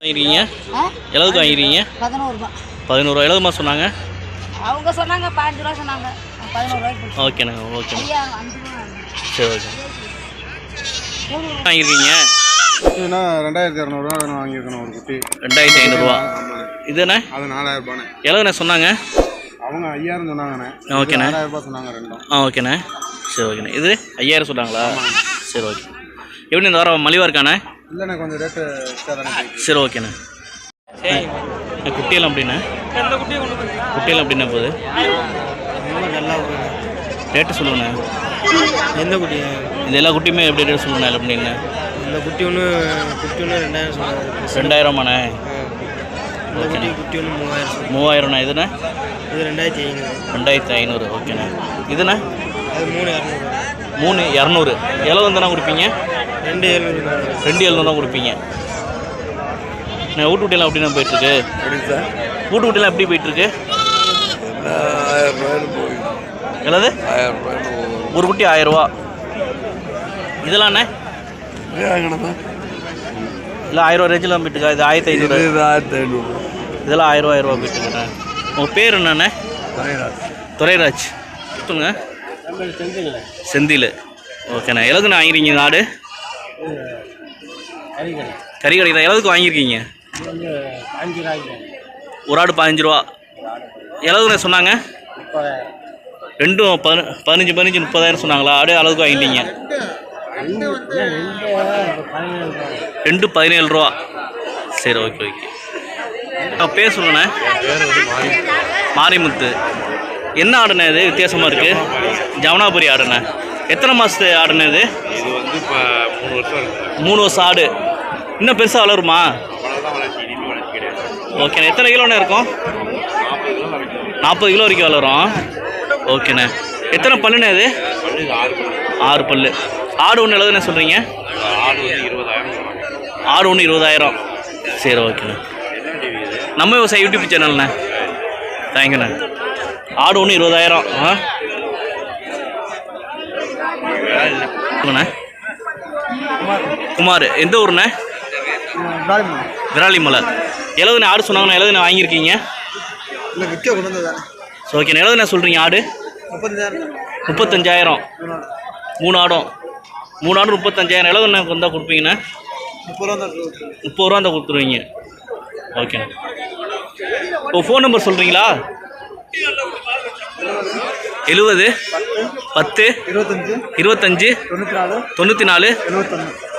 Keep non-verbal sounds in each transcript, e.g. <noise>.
வாங்கிருக்கீங்க? ஆ? எவ்வளோக்கு வாங்கிருக்கீங்க? பதினோரு ரூபா பதினோருவா எவ்வளோமா சொன்னாங்க? அவங்க சொன்னாங்க பாஞ்சு ரூபா சொன்னாங்க. ஓகேண்ணா ஓகேண்ணா. சரி ஓகே. வாங்கியிருக்கீங்க இதுனா ரெண்டாயிரத்தி இரநூறுவா வாங்கியிருக்கணும் ஒரு குட்டி. ரெண்டாயிரத்தி ஐநூறுரூவா இதுண்ணே அது நாலாயிரம் ரூபாண்ணே எவ்வளோண்ணே சொன்னாங்க? அவங்க ஐயாயிரம் சொன்னாங்கண்ணே. ஓகேண்ணே. ரூபாய் சொன்னாங்க ரெண்டும். ஆ ஓகேண்ணே. சரி ஓகேண்ணே. இது ஐயாயிரம் சொன்னாங்களா? சரி ஓகே. எப்படி இந்த வாரம் மலிவாக இருக்காண்ணே? இல்லைண்ணே கொஞ்சம் ரேட்டு சரி ஓகேண்ணே அண்ணே, குட்டியெல்லாம் எப்படிண்ணே? குட்டியெல்லாம் எப்படிண்ணே போகுது? ரேட்டு சொல்லுங்கண்ணே. எந்த குட்டி? இது எல்லா குட்டியுமே எப்படி ரேட் சொல்லுங்கண்ணே எப்படின்னு இந்த குட்டி ஒன்று குட்டி ஒன்று ரெண்டாயிரம் சொல்லுவாங்க ரெண்டாயிரமாண்ணே? குட்டி குட்டி ஒன்று மூவாயிரம் மூவாயிரம்ண்ணா இதுண்ணே? இது ரெண்டாயிரத்தி ஐநூறு. ரெண்டாயிரத்தி ஐநூறு ஓகேண்ணே இதுண்ணே? அது மூணு இரநூறு. மூணு இரநூறு. எவ்வளோ வந்தாண்ணா கொடுப்பீங்க? ரெண்டு எழுநூறு ரெண்டு எழுநூறு தான் கொடுப்பீங்க. நான் வீட்டு குட்டியெல்லாம் எப்படிண்ணா போயிட்டுருக்கு? சார்? வீட்டு குட்டியெல்லாம் எப்படி போயிட்டுருக்கு? ஆயிரம் ஆயிரம் ரூபாய்னு ஒரு குட்டி ஆயிரரூவா இதெல்லாம்ண்ணே வாங்கினதா இல்லை ஆயிரரூவா ரேஞ்சில் தான் போயிட்டுருக்கா? இது ஆயிரத்தி ஐநூறு. ஆயிரத்தி ஐநூறு. இதெல்லாம் ஆயிரரூவா ஆயிரரூவா போயிட்டுருக்குண்ணே. உங்கள் பேர் என்னண்ணே? துரைராஜ். சொல்லுங்க. செந்தில் ஓகேண்ணே எவ்வளோக்குண்ணே வாங்கிருக்கீங்க ஆடு? கறி கடை தான். எவ்வளோக்கு வாங்கியிருக்கீங்க? ஒரு ஆடு பதினஞ்சு ரூபா. எவ்வளோக்குண்ணே சொன்னாங்க? ரெண்டும் பதின பதினஞ்சு பதினஞ்சு முப்பதாயிரம் சொன்னாங்களா? ஆடு அளவுக்கு வாங்கிட்டீங்க. ரெண்டு பதினேழு ரூபா. சரி ஓகே ஓகே. ஆ, பேர் சொல்லுண்ணே மாரிமுத்து. என்ன ஆடுண்ணே இது? வித்தியாசமாக இருக்குது ஜமுனாபுரி ஆடுண்ணே எத்தனை மாதத்து ஆடுண்ணே இது? இது வந்து இப்போ மூணு வருஷம் மூணு வருஷம் ஆடு. இன்னும் பெருசாக வளருமா? ஓகேண்ணே. எத்தனை கிலோண்ணே இருக்கும்? நாற்பது கிலோ வரைக்கும். வளரும். ஓகேண்ணே. எத்தனை பல்லுண்ணே இது? ஆறு பல்லு. ஆடு ஒன்று எழுதுண்ணே சொல்கிறீங்க ஆடு ஒன்று இருபதாயிரம் சரி ஓகேண்ணே. நம்ம விவசாய யூடியூப் சேனல்ண்ணே. தேங்க்யூண்ணே. ஆடு ஒன்று இருபதாயிரம். ஆ? குமார் எந்த ஊருண்ணே? விராலிமலை. எழுதுண்ணே ஆடு சொன்னாங்கண்ணே எழுதுண்ணே வாங்கியிருக்கீங்க? ஸோ ஓகேண்ணே எழுதுண்ணே சொல்கிறீங்க ஆடு? முப்பத்தஞ்சாயிரம். மூணு ஆடும். மூணு ஆடு முப்பத்தஞ்சாயிரம். எழுதுண்ணே வந்தால் கொடுப்பீங்கண்ணே? முப்பது ரூபா தான் முப்பது ரூபா தான் கொடுத்துருவீங்க. ஓகே. ஓ ஃபோன் நம்பர் சொல்கிறீங்களா எழுபது பத்து இருபத்தஞ்சு இருபத்தஞ்சு தொண்ணூற்றி நாலு தொண்ணூற்றி நாலு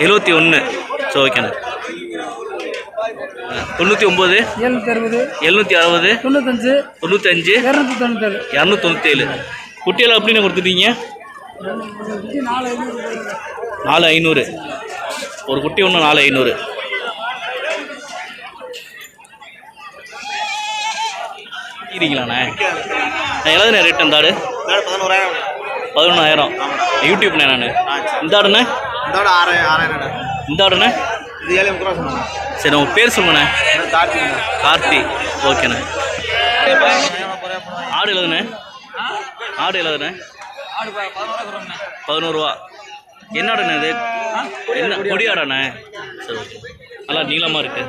எழுபத்தி ஒன்று ஸோ ஓகேண்ணே தொண்ணூற்றி ஒம்பது எழுநூற்றி அறுபது எழுநூற்றி அறுபது தொண்ணூத்தஞ்சு தொண்ணூத்தஞ்சு இரநூத்தி தொண்ணூத்தேழு. இரநூத்தி தொண்ணூற்றேழு குட்டியெல்லாம் எப்படின்னு கொடுத்துட்டீங்க? நாலு ஐநூறு. ஒரு குட்டி ஒன்று நாலு ஐநூறு. இருக்கீங்களாண்ணே எவ்வளோண்ணே ரேட் ஆடு பதினோராயிரம் பதினொன்றாயிரம் யூடியூப்ண்ணே நான். இந்த ஆடுண்ணே? இதோட ஆறாயிரம் ஆறாயிரம் இந்த ஆடுண்ணே? இது ஏழை ரூபா சொன்னாங்க சரி உங்கள் பேர் சொல்லுங்கண்ணே. கார்த்திக் கார்த்தி ஓகேண்ணே. ஆடு எழுதுண்ணே. ஆடு எழுதுண்ணே. பதினோருவா. என்ன ஆடுண்ணே இது? என்ன கொடி ஆடாண்ணே? சரி ஓகே. நல்லா நீளமாக இருக்கு.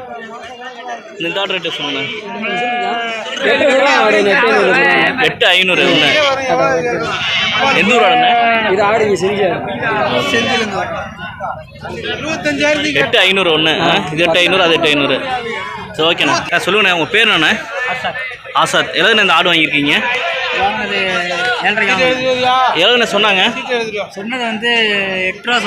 இந்த ஆடு ரேட்டு சொல்லுண்ணே எட்டு ஐநூறு. ஆடுண்ணே இது ஆடுங்க செஞ்சு எட்டு ஐநூறு ஒன்று இது எட்டு ஐநூறு அது எட்டு ஐநூறு. சரி ஓகேண்ணே ஆ, சொல்லுங்கண்ணே உங்கள் பேர் என்னண்ணே? ஆசாத். எவ்வளோண்ணே இந்த ஆடு வாங்கியிருக்கீங்க? எவ்வளோண்ணே சொன்னாங்க. சொன்னது வந்து எட்டு ரூபா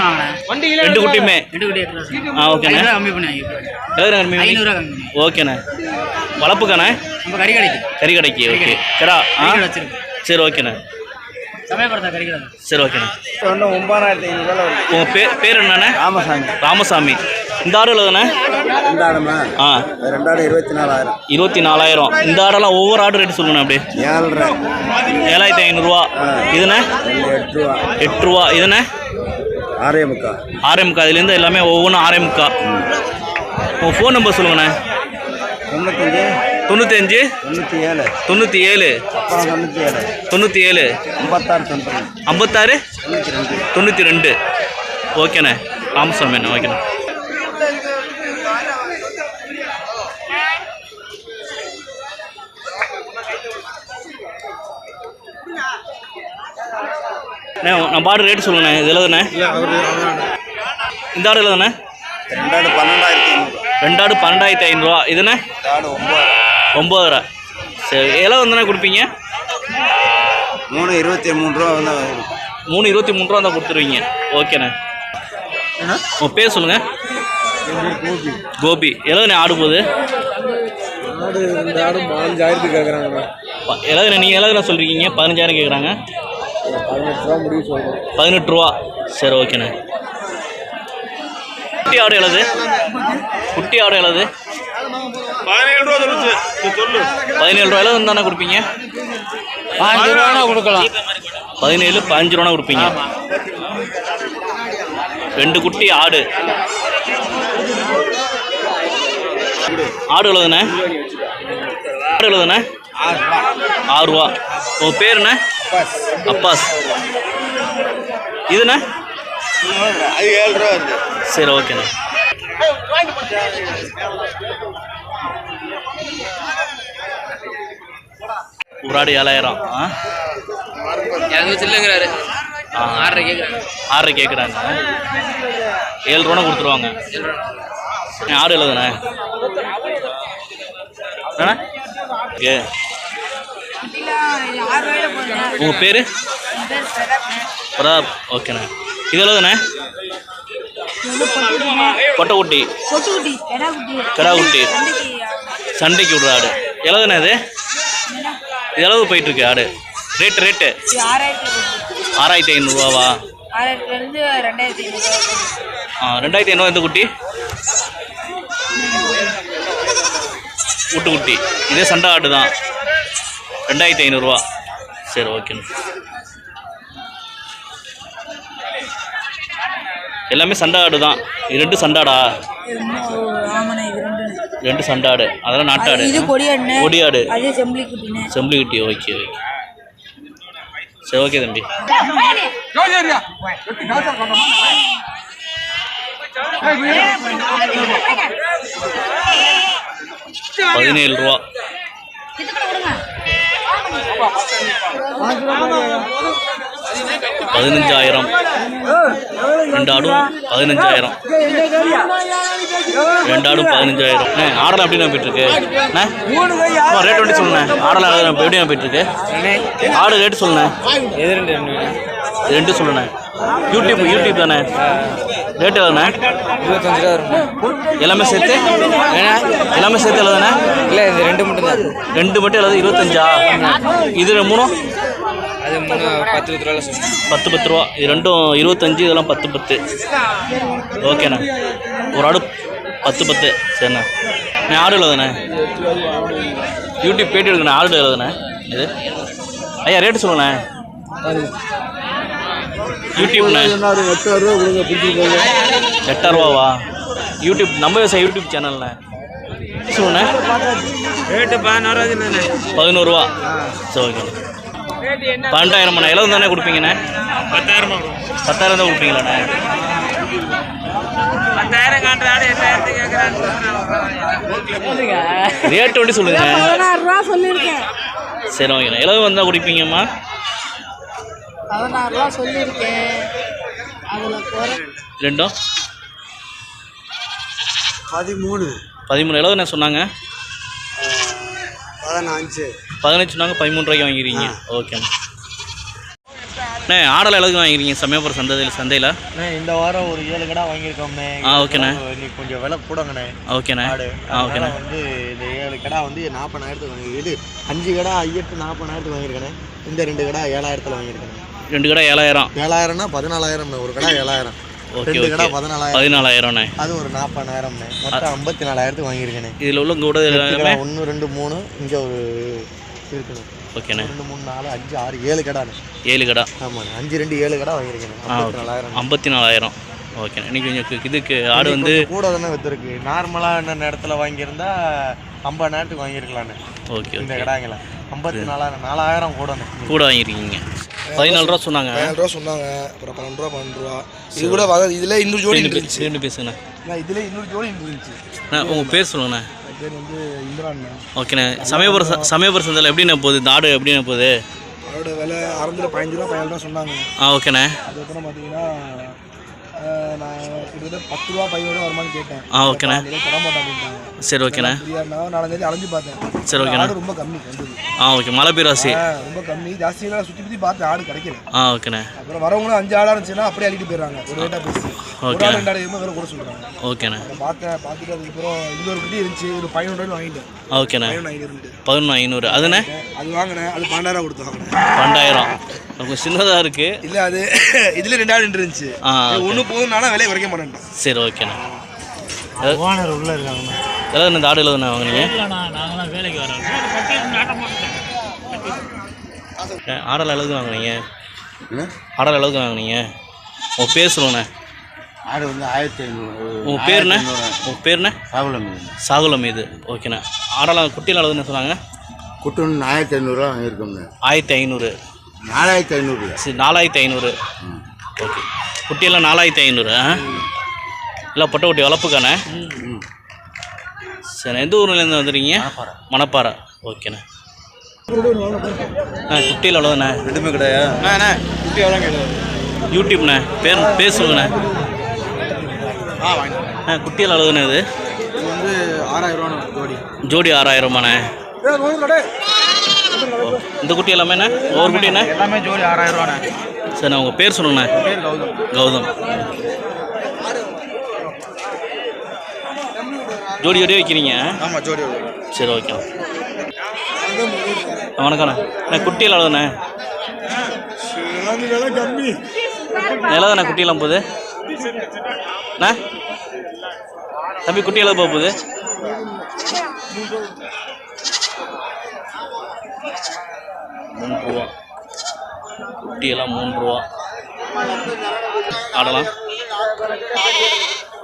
ரெண்டு குட்டியுமே. ரெண்டு கோடி எட்டு ரூபா சொன்னாங்க. ஆ ஓகேண்ணே. கம்மி பண்ணி வாங்கிருக்கோம் எவ்வளோ கம்மி பண்ணி? ஐநூறுரூவா கம்மி பண்ணி. ஓகேண்ணே. வளர்ப்புக்காண்ணே? நம்ம கறி கடைக்கு கறி கடைக்கு ஓகே கடா ஆ சரி ஓகேண்ணே. சரி ஓகேண்ணே. ஒன்பதாயிரத்தி உங்கள் பேர் பேர் என்னண்ணே? ராமசாமி. ராமசாமி. இந்த ஆடு எழுதுண்ணே ரெண்டு ஆடுமா? ஆ. ரெண்டாடு இருபத்தி நாலாயிரம் இருபத்தி நாலாயிரம் இந்த ஆடெல்லாம் ஒவ்வொரு ஆடு ரேட்டு சொல்லுங்கண்ணே அப்படியே. ஏழரை. ஏழாயிரத்தி ஐநூறுரூவா இதுண்ணே? ரெண்டு எட்டு ரூபா எட்டு ரூபா இதுண்ணே? ஆறே முக்கா ஆர்எம்கா இதுலேருந்து எல்லாமே ஒவ்வொன்றும் ஆர்எம்கா உங்கள் ஃபோன் நம்பர் சொல்லுங்கண்ணே. தொண்ணூத்தஞ்சு. தொண்ணூத்தஞ்சு. தொண்ணூற்றி ஏழு தொண்ணூற்றி ஏழு தொண்ணூற்றி ஏழு தொண்ணூற்றி ஏழு ஐம்பத்தாறு? ஐம்பத்தாறு ரெண்டு. தொண்ணூற்றி ரெண்டு. ஓகேண்ணே. ராமசாமி அண்ணே ஓகேண்ணே. அண்ணே நம்ம ஆடு ரேட்டு சொல்லுங்கண்ணே. இது எழுதுண்ணே. இந்த ஆடு எழுதுண்ணே. ரெண்டாயிரம் பன்னெண்டாயிரத்தி ஐநூறு. ரெண்டு ஆடு பன்னெண்டாயிரத்தி ஐநூறுரூவா இதுண்ணே? ஒம்பது. ரூபா சரி எவ்வளோ வந்துண்ணே கொடுப்பீங்க? மூணு இருபத்தி மூணு ரூபா வந்து மூணு இருபத்தி மூணு ரூபா தான் கொடுத்துருவீங்க. ஓகேண்ணே. உங்கள் பேர் சொல்லுங்கள் கோபி. கோபி. எவ்வளோண்ணே ஆடு போகுது ஆடு இந்த ஆடு பதினஞ்சாயிரத்துக்கு கேட்குறாங்க எவ்வளோண்ணே நீங்கள் எவ்வளோண்ணே சொல்லிருக்கீங்க. பதினஞ்சாயிரம் கேட்குறாங்க பதினெட்டு ரூபா சரி ஓகேண்ணே குட்டி ஆடு எவ்வளவு? குட்டி ஆடு எவ்வளவு? பதினேழு ரூபா சொல்லுச்சு. சொல்லு. பதினேழு ரூபாயில தானே கொடுப்பீங்க? பாஞ்சு ரூபா கொடுக்கலாம். பதினேழு பதினஞ்சு ரூபா கொடுப்பீங்க? ரெண்டு குட்டி ஆடு. ஆடு எவ்வளோதுண்ணே ஆடு எவ்வளோதுண்ணே ஆறு ரூபா. உங்கள் பேர் என்ன? அப்பாஸ். இதுண்ணே அது ஏழு ரூபா வருது சரி ஓகேண்ணே. ஒரு ஆடு ஏழாயிரம். ஆ? ஆ. ஆறரை கேட்குறாங்க ஆறரை கேட்குறாங்க ஏழு ரூபா கொடுத்துருவாங்க. ஆடு எழுதுண்ணே. ஓகே போகுதுண்ணே உங்கள் பேர்? பிரதாப். ஓகேண்ணே. இது எழுதுண்ணே கொட்டைக்குட்டி பொட்டுக்குட்டி சண்டைக்கு விடுற ஆடு. எழுதுண்ணே இது? இது எவ்வளவு போயிட்டுருக்கு ஆடு? Rate rate? ஆறாயிரத்தி ஐநூறுரூவாவா ரெண்டாயிரத்தி ஐநூறுரூவா ஐநூறு இந்த குட்டி? குட்டி இதே சண்டை ஆடு தான் ரெண்டாயிரத்தி ஐநூறுரூவா சரி ஓகேண்ணே எல்லாமே சண்டை ஆடு தான் இது ரெண்டு சண்டாடா ரெண்டு சண்டாடு அதெல்லாம் நாட்டாடு கொடியாடு செம்பிளி குட்டி ஓகே ஓகே சரி ஓகே தம்பி பதினேழு ரூபா பதினஞ்சாயிரம். ரெண்டு ஆடும் பதினஞ்சாயிரம். ரெண்டு ஆடும் பதினஞ்சாயிரம். ஆடலாம் எப்படி போயிட்டு இருக்கு அண்ணே ரேட் வண்டி சொல்லுண்ணே. ஆடலாம் எப்படி போயிட்டு இருக்கு ஆடு ரேட்டு சொல்லுண்ணே. எது ரெண்டு? இது ரெண்டும் சொல்லுண்ணே. யூடியூப் யூடியூப் தானே? ரேட் எவ்வளோண்ணே இருபத்தஞ்சு ரூபா இருக்கும் எல்லாமே சேர்த்து? எல்லாமே சேர்த்து எவ்வளோதானே இல்லை இது ரெண்டு மட்டும் தான் ரெண்டு மட்டும் எழுபது இருபத்தஞ்சா? இது மூணும்? அது மூணு பத்து ரூபாயில் சொல்லுங்கள் பத்து பத்து ரூபா. இது ரெண்டும் இருபத்தஞ்சு இதெல்லாம் பத்து பத்து. ஓகேண்ணே ஒரு ஆடு பத்து பத்து. சரிண்ணே. நான் ஆடு எழுதுண்ணே யூடியூப் பேட்டி எடுக்கண்ணே ஆடு எழுதுண்ணே இது? ஐயா ரேட்டு சொல்லுண்ணே. யூடியூப்ண்ணே எட்டாயிரரூவாவா யூடியூப் நம்ம விவசாய யூடியூப் சேனல்ண்ணே சொல்லுண்ணே ரேட்டு பதினோரு பதினோருவா சரி ஓகே பன்னெண்டாயிரம் மணி எவ்வளோ தானே கொடுப்பீங்கண்ணே? பத்தாயிரம் பத்தாயிரம் தான் கொடுப்பீங்களாண்ணே ரேட்டு வண்டி சொல்லுங்க. சரி ஓகேண்ணே எவ்வளோ வந்தால் குடிப்பீங்கம்மா. பதினாறு ரூபா சொல்லியிருக்கேன். அதில் குறை ரெண்டும் பதிமூணு. பதிமூணு. எவ்வளோண்ணே சொன்னாங்க? பதினஞ்சு. பதினஞ்சு சொன்னாங்க பதிமூணு ரூபாய்க்கு வாங்கிக்கிறீங்க. ஓகேண்ணே அண்ணே ஆடலை எவ்வளோக்கு வாங்கிக்கிறீங்க? சமயபுரம் சந்தையில் சந்தையில்? அண்ணே இந்த வாரம் ஒரு ஏழு கடை வாங்கியிருக்கோம்ண்ணே. ஆ, ஓகேண்ணே. இன்னைக்கு கொஞ்சம் விலை கூடங்கண்ணே. ஓகேண்ணே. ஆடு. ஆ ஓகேண்ணே. வந்து இந்த ஏழு கடை வந்து நாற்பதாயிரத்துக்கு வாங்கி இது அஞ்சு கடை ஐயத்து நாற்பதாயிரத்துக்கு வாங்கியிருக்கேனே இந்த ரெண்டு கடை ஏழாயிரத்துல வாங்கியிருக்கேன் ரெண்டு கடை ஏழாயிரம். ஏழாயிரம்னா பதினாலாயிரம் ஒரு கடை ஏழாயிரம். ரெண்டு கடை பதினாலாயிரம். பதினாலாயிரம்ண்ணே. அது ஒரு நாற்பதாயிரம்ண்ணே மொத்தம் ஐம்பத்தி நாலாயிரத்துக்கு வாங்கியிருக்கேனே இதில் உள்ள கூட ஒன்று ரெண்டு மூணு இங்கே ஒரு இருக்கணும் ஓகேண்ணே. ரெண்டு மூணு நாலு அஞ்சு ஆறு ஏழு கடைண்ணே. ஏழு கடை. ஆமாண்ணே. அஞ்சு ரெண்டு ஏழு கடை வாங்கியிருக்கேன் ஐம்பத்தி நாலாயிரம் ஐம்பத்தி நாலாயிரம் ஓகேண்ணே. இன்னைக்கு கொஞ்சம் இதுக்கு ஆடு வந்து கூட தானே வித்துருக்கு. நார்மலாக என்ன இடத்துல வாங்கியிருந்தா ஐம்பதாயிரத்துக்கு வாங்கியிருக்கலாண்ணே. ஓகே இந்த ஓகே. கடாய்ங்கள ஐம்பத்தி நாலாயிரம் நாலாயிரம் கூடண்ணே கூட வாங்கியிருக்கீங்க. பதினாலு ரூபா சொன்னாங்க. பதினாலு ரூபா சொன்னாங்க. அப்புறம் பன்னெண்டு ரூபா பன்னெண்டு ரூபா. இது கூட வக இதில் இன்னொரு ஜோடி இருந்துச்சு. சேர்ந்து பேசுங்கண்ணே நான் இதில் இன்னொரு ஜோடி இருந்துச்சு. அண்ணா உங்கள் பேர் சொல்லுங்கண்ணே. பேர் வந்து இந்திராண்ணா ஓகேண்ணே. சமயபுரம் ச- சமயபுரம் சந்தையில் எப்படிண்ணே போகுது? இந்த ஆடு எப்படிண்ணே போகுது? அதோட விலை ஆரம்பத்தில் பதினஞ்சு ரூபா பதினேழு ரூபா சொன்னாங்க. ஆ ஓகேண்ணே. அதுக்கப்புறம் பார்த்தீங்கன்னா நான் கிட்டத்தட்ட பத்து ரூபா பதினோரு வருமானு கேட்டேன். ஆ ஓகேண்ணே தர மாட்டேன் சரி ஓகேண்ணே நாலஞ்சு அலைஞ்சு பார்த்தேன். சரி ஓகேண்ணே ரொம்ப கம்மி ஆ ஓகே மழை பெய்ய ராசி ஆ, ரொம்ப கம்மி. ஜாஸ்தியாக சுற்றி சுற்றி பார்த்தேன் ஆடு கிடைக்கல. ஆ ஓகேண்ணே அப்புறம் வரவங்களும் அஞ்சு ஆடா இருந்துச்சுன்னா அப்படியே அள்ளிட்டு போயிடுறாங்க. ஒரு ரேட்டாக பேசி ஓகே. ரெண்டு ஆடு வேற கூட சொல்கிறாங்க ஓகேண்ணே பார்த்தேன் பார்த்துட்டு அதுக்கப்புறம் இன்னொரு குட்டி இருந்துச்சு. ஒரு பதினொன்று ரூபாய் வாங்கிட்டேன். ஓகேண்ணே பதினொன்று ஐநூறு பதினொன்று ஐநூறு. அதுண்ணே அது வாங்கினேன். அது பன்னெண்டாயிரம் கொடுத்து வாங்கினேன். பன்னெண்டாயிரம். கொஞ்சம் சின்னதாக இருக்குது இல்லை அது <coughs> இதில் ரெண்டு ஆடு இருந்துச்சு ஆ ஒன்று போதும்னால விலையை குறைக்க மாட்டேன் சரி ஓகேண்ணே. ஓனர் உள்ளே இருக்காங்க. எதாவது இந்த ஆடு எழுதுண்ணே வாங்குனீங்க? நாங்கள் தான் வேலைக்கு வரோம். ஆடல் எழுது வாங்குனீங்க? ஆடல் எழுது வாங்குனீங்க? பேர் சொல்லுங்கண்ணே. ஆடு வந்து ஆயிரத்தி ஐநூறு உங்கள் பேருண்ணே? உங்கள் பேருண்ணே? சாகுலம் சாகுலம் இது ஓகேண்ணே. ஆடலாம் குட்டியில் எழுதுன்னு சொன்னாங்க? குட்டு ஒன்று ஆயிரத்தி ஐநூறுரூவா வாங்கியிருக்கோம்ண்ணே. ஆயிரத்தி ஐநூறு. நாலாயிரத்தி ஐநூறு. சரி நாலாயிரத்தி ஐநூறு. ஓகே. குட்டியெல்லாம் நாலாயிரத்தி ஐநூறு ஆ? இல்லை பொட்டை குட்டி வளர்ப்புக்காண்ணே சரி எந்த ஊர்லேருந்து வந்துடுறீங்க மணப்பாறை. ஓகேண்ணே. ஆ குட்டியில் எவ்வளோண்ணே ரெண்டுமே கிடையாது யூடியூப்ண்ணே. பேர் பேர் சொல்லுங்கண்ணே. ஆ குட்டியில் எவ்வளோண்ணே இது? இது வந்து ஆறாயிரம் ரூபா ஜோடி. ஜோடி ஆறாயிரமாண்ணே. இந்த குட்டி எல்லாமேண்ணே ஒவ்வொரு குட்டிண்ணே எல்லாமே ஜோடி ஆறாயிரம் ரூபாண்ணே சரிண்ணே உங்கள் பேர் சொல்லுங்கண்ணே. கௌதம். கௌதம். ஜோடி ஜோடியாக வைக்கிறீங்க? ஆமாம் ஜோடி சரி ஓகே. வணக்கண்ணே. அண்ணே குட்டியில் எவ்வளோண்ணே கம்மி எவ்வளோதாண்ணே குட்டியெல்லாம் போகுது? அண்ணா? தம்பி குட்டி போக போகுது? மூணு ரூபா குட்டியெல்லாம் மூணு ரூபா ஆடலாம்.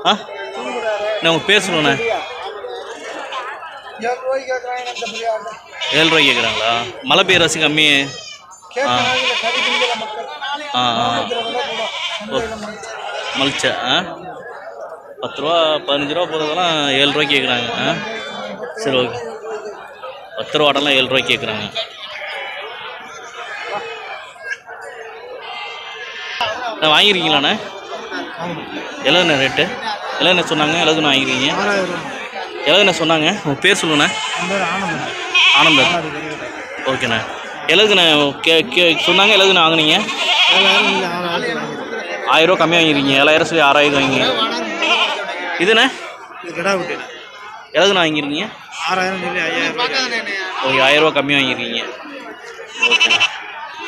ஆ? அண்ணே உங்கள் ஏழு ரூபாய் கேட்குறாங்களா? மழை பெய்ய ரசி கம்மி. ஆ. ஆ ஆ. ஓ. மலிச்ச ஆ. பத்து ரூபா பதினஞ்சு ரூபா போகிறதெல்லாம் ஏழு ரூபாய்க்கு கேட்குறாங்க ஆ. சரி ஓகே. பத்து ரூபா ஆடெல்லாம் ஏழு ரூபாய்க்கு கேட்குறாங்க. நான் வாங்கியிருக்கீங்களாண்ணே? எவ்வளோண்ணே ரேட்டு? எவ்வளோண்ணே சொன்னாங்க? எவ்வளோண்ணே வாங்கிருக்கீங்க எவ்வளோண்ணே சொன்னாங்க? உங்கள் பேர் சொல்லுண்ணே ஆனந்தர். ஓகேண்ணே. எவ்வளோக்குண்ணே கே கே சொன்னாங்க? எவ்வளோக்குண்ணே வாங்குனீங்க? ஆயிரம் ரூபா கம்மியாக வாங்கிருக்கீங்க ஏழாயிரம் சொல்லி ஆறாயிரம் வாங்கிங்க. இதுண்ணே? இது எவ்வளோக்குண்ணே வாங்கிருக்கீங்க ஆறாயிரம் சொல்லி ஐயாயிரம் ஓகே ஆயிரம் ரூபா கம்மியாக வாங்கிருக்கீங்க ஓகேண்ணே.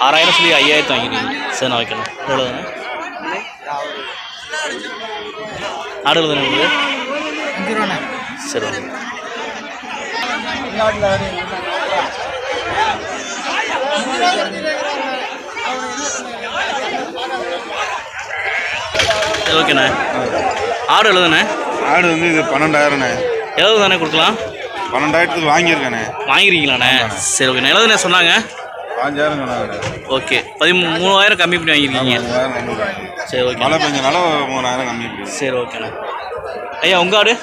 ஆறாயிரம் சொல்லி ஐயாயிரத்து வாங்கிருக்கீங்க சரிண்ணா ஓகேண்ணா எவ்வளோண்ணே ஆடு எழுதுண்ணே உங்களுக்கு அஞ்சு ரூபாண்ணே சரி ஓகே. சரி ஓகேண்ணே ஆடு எழுதுண்ணே ஆடு வந்து இது பன்னெண்டாயிரண்ணே எழுபது தானே கொடுக்கலாம்? பன்னெண்டாயிரத்துக்கு வாங்கியிருக்கேனே வாங்கிருக்கீங்களாண்ணே சரி ஓகேண்ணே எழுதுண்ணே சொன்னாங்க? பாஞ்சாயிரம் சொன்னாங்க. ஓகே. பதிமூ மூவாயிரம் கம்மி பண்ணி வாங்கியிருக்கீங்க சரி ஓகே மழை பெஞ்சனால மூணாயிரம் கம்மி பண்ணி சரி ஓகேண்ணே. ஐயா உங்கள் ஆடு?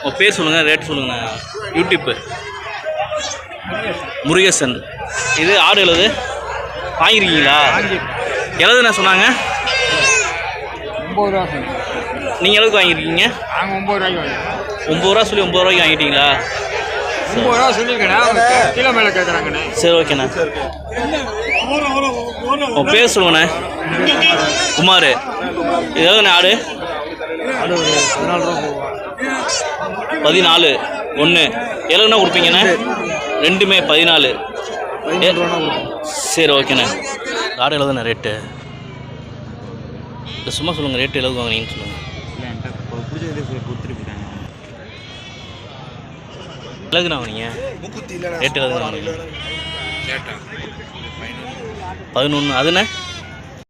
உங்கள் பேர் சொல்லுங்கள் ரேட் சொல்லுங்கண்ணே. யூடியூப்பு. முருகேசன். இது ஆடு எழுது வாங்கியிருக்கீங்களா எழுதுண்ணே சொன்னாங்க? ஒம்பது ரூபா நீங்கள் எழுதுக்கு வாங்கியிருக்கீங்க நாங்கள் ஒம்பது ரூபாய்க்கு ஒம்பது ரூபா சொல்லி ஒம்பது ரூபாய்க்கு வாங்கிட்டீங்களா? ஒம்பது ரூபா சொல்லியிருக்கேண்ணே அவங்க கிலோ மேலே கேட்குறாங்கண்ணே சரி ஓகேண்ணே. உன் பேர் சொல்லுங்கண்ணே. குமார். இது எவ்வளோண்ணே ஆடு? பதினாலு. ஒன்று. எவ்வளோண்ணா கொடுப்பீங்கண்ணே? ரெண்டுமே பதினாலு. சரி ஓகேண்ணே. ஆடு எழுதுண்ணே ரேட்டு சும்மா சொல்லுங்கள் ரேட்டு எழுது வாங்குனீங்கன்னு சொல்லுங்கள் முக்குத்தி இல்லைண்ணா ரேட்டு பதினொன்று அதுண்ணே